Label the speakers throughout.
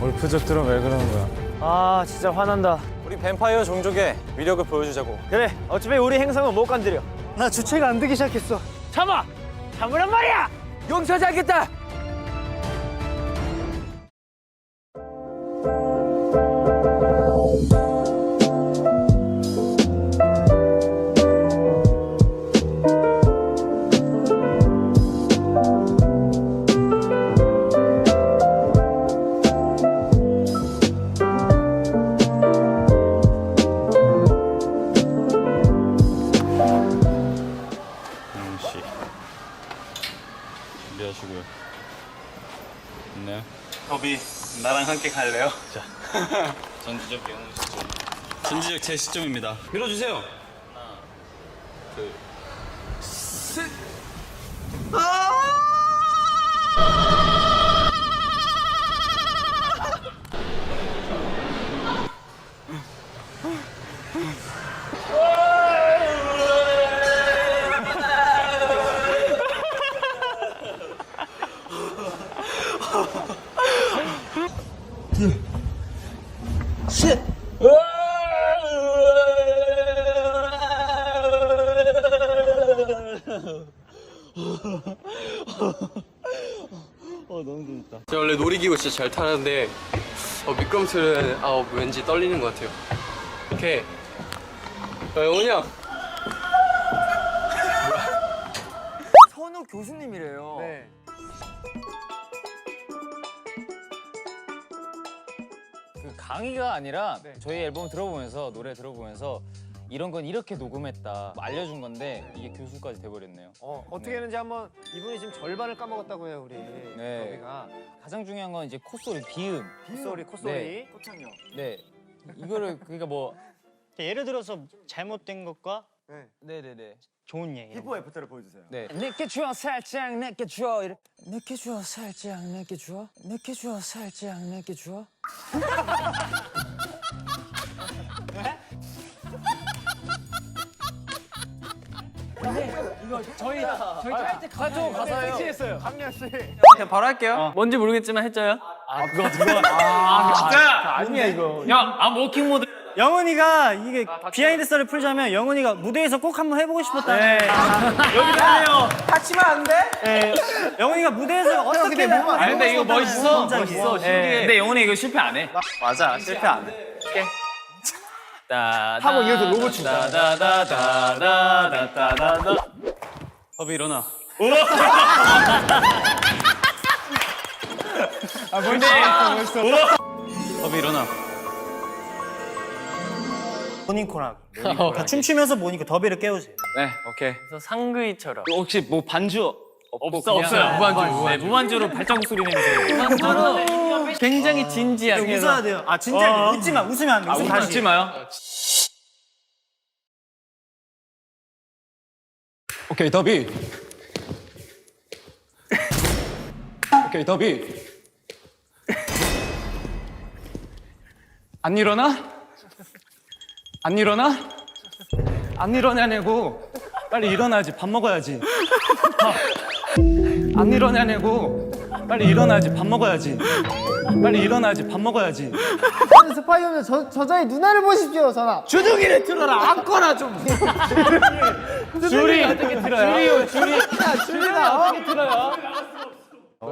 Speaker 1: 골프족들은 왜 그러는 거야?
Speaker 2: 아 진짜 화난다.
Speaker 1: 우리 뱀파이어 종족의 위력을 보여주자고.
Speaker 2: 그래 어차피 우리 행성은 못 건드려. 나 주체가 안 되기 시작했어. 참아, 참으란 말이야. 용서하지 않겠다.
Speaker 3: 함께 갈래요? 자 전지적 영훈 시점. 전지적 제 시점입니다. 밀어주세요. 하나, 둘, 셋.
Speaker 4: 제가 원래 놀이기구 진짜 잘 타는데 어, 미끄럼틀은 아, 왠지 떨리는 것 같아요. 이렇게 어, 영훈이 형
Speaker 2: 선우 교수님이래요. 네.
Speaker 5: 그 강의가 아니라 저희 앨범 들어보면서 노래 들어보면서 이런 건 이렇게 녹음했다 알려준 건데 이게 교수까지 돼버렸네요.
Speaker 2: 어, 어떻게 했는지 한번 이분이 지금 절반을 까먹었다고 해요 우리.
Speaker 5: 네.
Speaker 2: 저희가
Speaker 5: 가장 중요한 건 이제 콧소리 비음.
Speaker 2: 콧소리 콧소리.
Speaker 5: 네.
Speaker 2: 꽃창요.
Speaker 5: 네. 이거를 그러니까 뭐
Speaker 6: 예를 들어서 잘못된 것과
Speaker 2: 네.
Speaker 5: 네네네.
Speaker 6: 좋은 얘기.
Speaker 2: 히프 애프터를 보여주세요.
Speaker 5: 네. 느껴줘 살짝 느껴줘 이렇게. 느껴줘 살짝 느껴줘 느껴줘 살짝 느껴줘 저희 저희 짤때 가죠 가사예요.
Speaker 2: 했어요. 강렬 씨.
Speaker 4: 그냥 바로 할게요. 뭔지 모르겠지만 했죠요.
Speaker 2: 아니야 이거.
Speaker 5: 야아 워킹 모드.
Speaker 6: 영훈이가 이게 비하인드 썰을 풀자면 영훈이가 무대에서 꼭 한번 해보고 싶었다.
Speaker 2: 네. 여기 하네요. 다치면 안 돼?
Speaker 6: 네. 영훈이가 무대에서 어떻게
Speaker 2: 몸만
Speaker 5: 아 근데 이거 멋있어.
Speaker 6: 멋있어.
Speaker 5: 신기해. 근데 영훈이 이거 실패 안 해.
Speaker 2: 맞아 실패 안 돼.
Speaker 5: 하고
Speaker 2: 이어서 로봇 춘다.
Speaker 5: 섭이 일어나. 어? 아
Speaker 3: 뭔데? 멋있어. 섭이 일어나.
Speaker 6: 모닝코나. 아, 다 춤추면서 모니까 더비를 깨우세요.
Speaker 4: 네, 오케이. 그래서 상그이처럼.
Speaker 3: 그 혹시 뭐 반주
Speaker 5: 없고 없어 그냥- 없어요. 아, 무반주. 네, 무반주로 발자국 소리 내면서. 굉장히 진지하게.
Speaker 6: 웃어야 돼요. 아 진짜 어. 웃지 마. 웃으면 안 돼.
Speaker 5: 웃지 마요.
Speaker 1: 오케이 더비. 오케이 더비. 안 일어나? 안 일어나? 안 일어나냐고. 빨리 일어나야지. 밥 먹어야지. 밥. 안 일어나냐고. 빨리 일어나야지. 밥 먹어야지. 빨리 일어나야지. 밥 먹어야지.
Speaker 7: 스파이어면 저, 저자의 누나를 보십시오, 전화.
Speaker 2: 주둥이를 틀어라. 안거나 좀.
Speaker 5: 줄이 어떻게 들어요? 줄이 줄이
Speaker 7: 줄이다.
Speaker 5: 어떻게 들어요?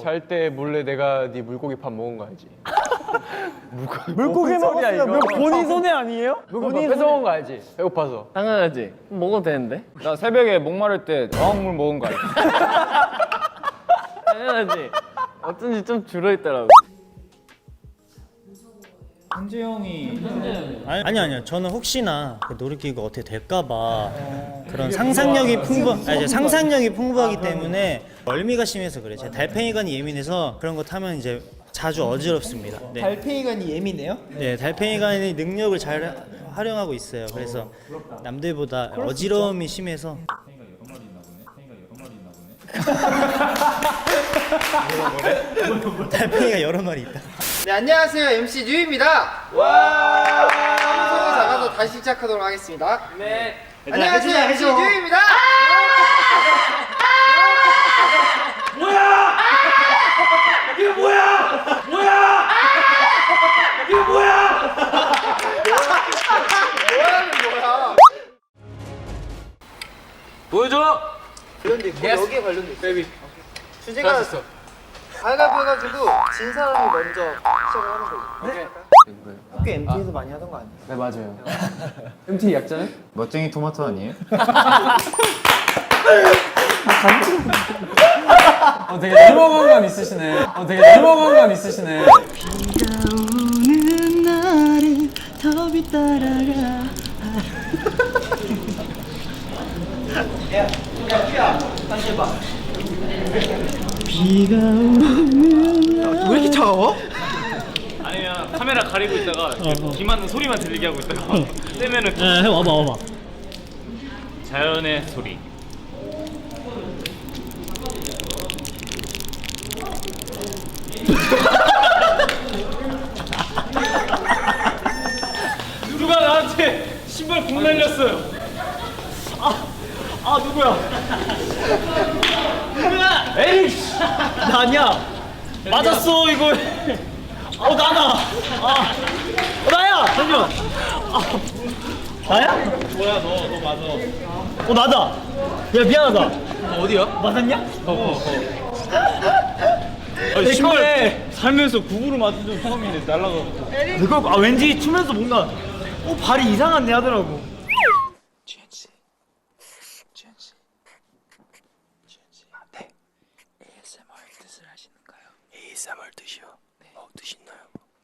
Speaker 4: 잘 때 몰래 내가 네 물고기 밥 먹은 거 알지?
Speaker 2: 물고기 먹었어요. 물 본인 손에 아니에요?
Speaker 4: 물고기 밥 뺏어먹은 거 알지? 배고파서. 당연하지. 먹어도 되는데? 나 새벽에 목마를 때 어항물 먹은 거 알지? 당연하지. 어쩐지 좀 줄어있더라고.
Speaker 6: 아니 아니 아니요. 저는 혹시나 그 놀이기구가 어떻게 될까봐 그런 상상력이 풍부, 아니 이제 상상력이 풍부하기 때문에 멀미가 심해서 그래. 제 달팽이관이 예민해서 그런 거 타면 이제 자주 어지럽습니다. 네.
Speaker 7: 달팽이관이 예민해요?
Speaker 6: 네, 달팽이관의 능력을 잘 하- 활용하고 있어요. 그래서 남들보다 어지러움이 심해서 달팽이가 여러 마리 있다.
Speaker 7: 네 안녕하세요 MC 뉴입니다. 와. 방송을 잡아서 다시 시작하도록 하겠습니다. 네. 네. 안녕하세요 해주자, MC 뉴입니다. 아! 뭐야? 이게 뭐야? 뭐야? 이게 뭐야? 보여줘. 관련돼 있고 뭐 여기에 관련돼 있어. 주제가 해가지고 진 사람이 먼저 시작을 하는 거예요. 학교 MT에서 많이 하던 거 아니에요?
Speaker 4: 네 맞아요. MT 약자는?
Speaker 6: 멋쟁이 토마토 아니에요?
Speaker 5: 어, 되게 건 있으시네. 어, 되게 건 있으시네.
Speaker 2: 왜 이렇게 차가워?
Speaker 5: 아니면 카메라 가리고 있다가 이렇게 비 맞는 소리만 들리게 하고 있다가 떼면은
Speaker 3: 해 와봐 와봐.
Speaker 5: 자연의 소리. 누가 나한테 신발 공 날렸어요. 아, 아 누구야? 에이씨, 나 아니야. 맞았어 이거. 어 나나. 아, 어, 나야. 잠시만.
Speaker 3: 나야?
Speaker 5: 뭐야 너 너 맞아.
Speaker 3: 어 나다. 야 미안하다.
Speaker 5: 어디야?
Speaker 3: 맞았냐?
Speaker 5: 아, 신발 살면서 구구로 맞은 적 처음이네 날라가고.
Speaker 3: 내가 아 왠지 추면서 뭔가 어 발이 이상한데 하더라고.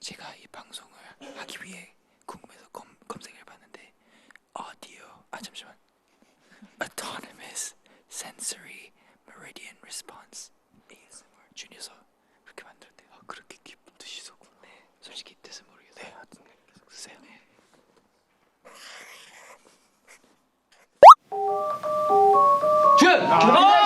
Speaker 8: 제가 이 방송을 하기 위해 궁금해서 검, 검색을 해봤는데 audio 아 잠시만. Autonomous sensory meridian response. ASMR 준이서 그렇게 만들었대요. 아 그렇게 기쁜 뜻이 있었구나. 네 솔직히 뜻은 모르겠어요. 네 하여튼 계속 쓰세요. 네.
Speaker 4: 딜랄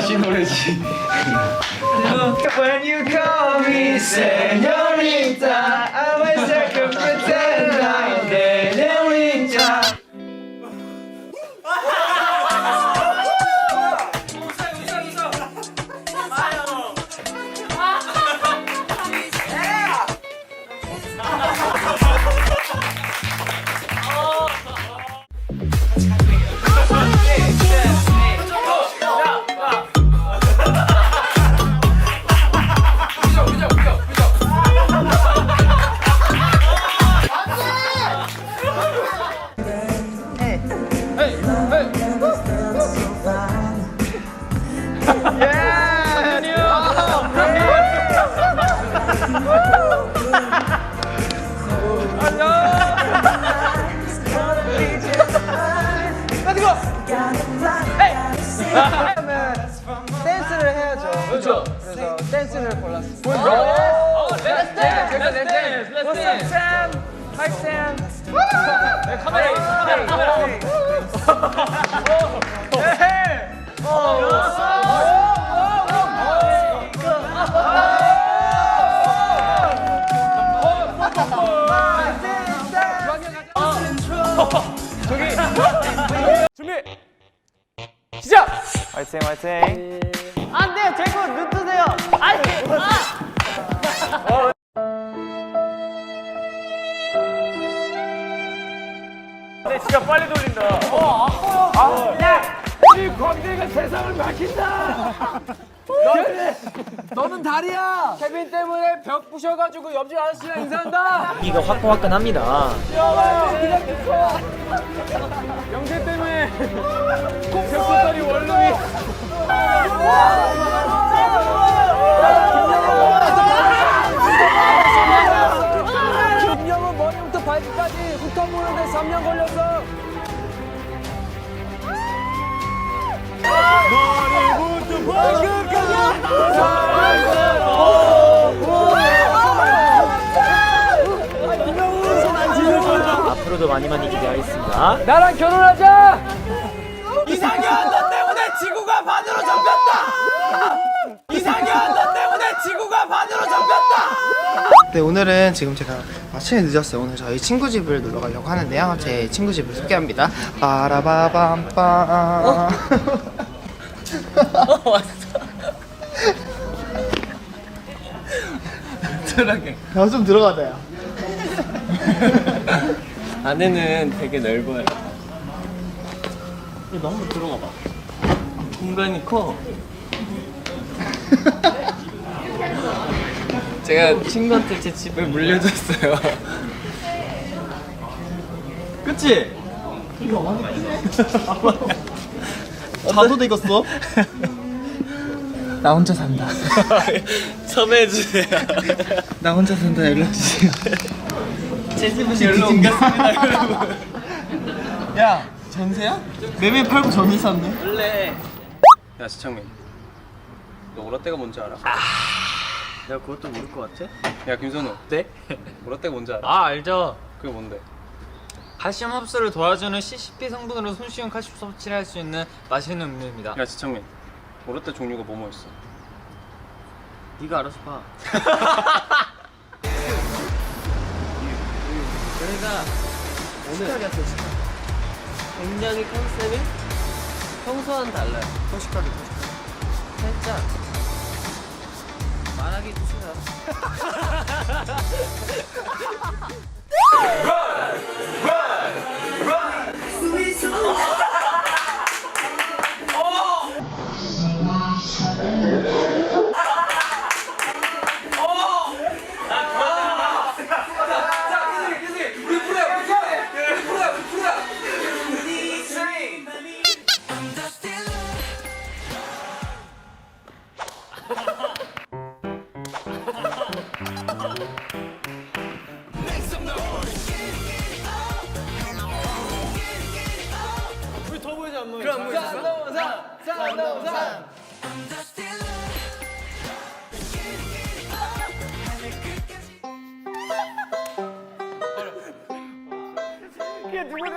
Speaker 4: 다시
Speaker 2: When you call me señorita, 카메라. 카메라. 화이팅 화이팅. 내 지가 빨리 돌린다. 어, 아, 아, 야, 우리 광대가 세상을 밝힌다. 너는 다리야. 케빈 때문에 벽 부셔가지고 옆집 아저씨랑 인사한다.
Speaker 3: 이가 화끈화끈합니다.
Speaker 2: 영재 때문에 벽돌다리 원룸이.
Speaker 3: 많이 많이 기대하겠습니다.
Speaker 2: 나랑 결혼하자. 이상현 너 때문에 지구가 반으로 접혔다. 이상현 너 때문에 지구가 반으로 접혔다.
Speaker 7: 네, 오늘은 지금 제가 아침에 늦었어요. 오늘 저희 친구 집을 놀러 가려고 하는데요. 제 친구 집을 소개합니다. 빠라바밤빰.
Speaker 4: 편하게.
Speaker 7: 나좀 들어가자 야.
Speaker 4: 안에는 되게 넓어요.
Speaker 6: 너 한번 들어가 봐.
Speaker 4: 공간이 커. 제가 친구한테 제 집을 물려줬어요.
Speaker 6: 그치? 자도 익었어?
Speaker 7: 나 혼자 산다.
Speaker 4: 섭외해주세요.
Speaker 7: 나 혼자 산다 연락 주세요.
Speaker 4: 제 집은 열로 옮겼습니다, 여러분.
Speaker 7: 야 전세야? 매매 팔고 전세 샀네.
Speaker 4: 원래. 야, 지창민. 너 오라떼가 뭔지 알아?
Speaker 6: 내가 그것도 모를 것 같아?
Speaker 4: 야, 김선우.
Speaker 5: 네?
Speaker 4: 오라떼가 뭔지 알아?
Speaker 5: 아 알죠.
Speaker 4: 그게 뭔데?
Speaker 5: 칼슘 흡수를 도와주는 CCP 성분으로 손쉬운 칼슘 섭취를 할 수 있는 맛있는 음료입니다.
Speaker 4: 야, 지창민. 오라떼 종류가 뭐뭐 있어?
Speaker 6: 네가 알아서 봐.
Speaker 4: 저희가 오늘 굉장히 컨셉이 평소와는 달라요.
Speaker 7: 소식하게 소식하게.
Speaker 4: 살짝 말하기 좀 싫어.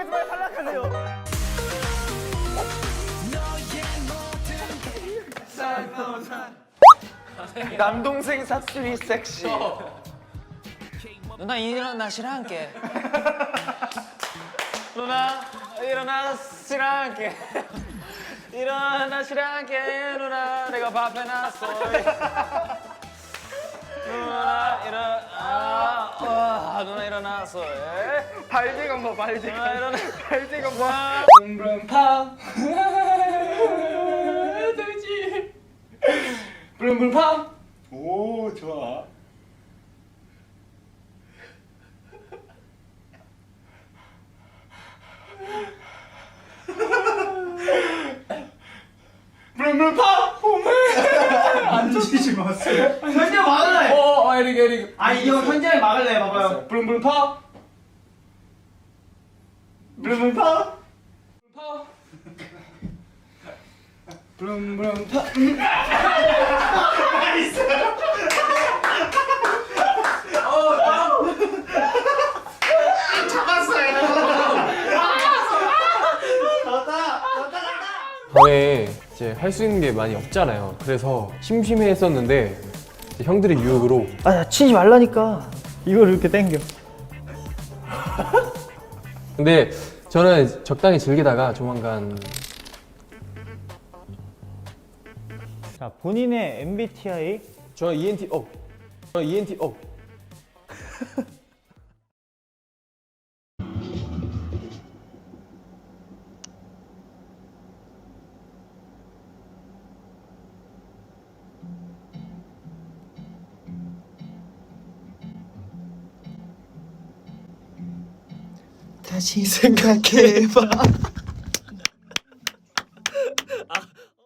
Speaker 2: 남동생 사투리 섹시.
Speaker 5: 누나 일어나 씨랑 함께. 누나 일어나 씨랑 함께. 일어나 씨랑 함께 누나 내가 밥 해놨어. 누나 일어나 아, 누나 일어났어. 에?
Speaker 2: 발대감 봐.
Speaker 5: 누나 일어나.
Speaker 2: 발대감 봐.
Speaker 1: 붕붕팡 돼지 붕붕팡 오 좋아 붕붕팡 안 드시지 마세요. 어 아, 에릭 에릭
Speaker 7: 아 이거 현재 막을래 봐봐요.
Speaker 1: 붕붕팡 붕붕팡 붕붕팡
Speaker 4: 밤에 이제 할 수 있는 게 많이 없잖아요. 그래서 심심해했었는데 형들의 유혹으로
Speaker 7: 아 치지 말라니까.
Speaker 6: 이걸 이렇게 당겨.
Speaker 4: 근데 저는 적당히 즐기다가 조만간
Speaker 6: 자, 본인의 MBTI
Speaker 4: 저 ENT 어. 저 ENT 어.
Speaker 7: 다시 생각해봐.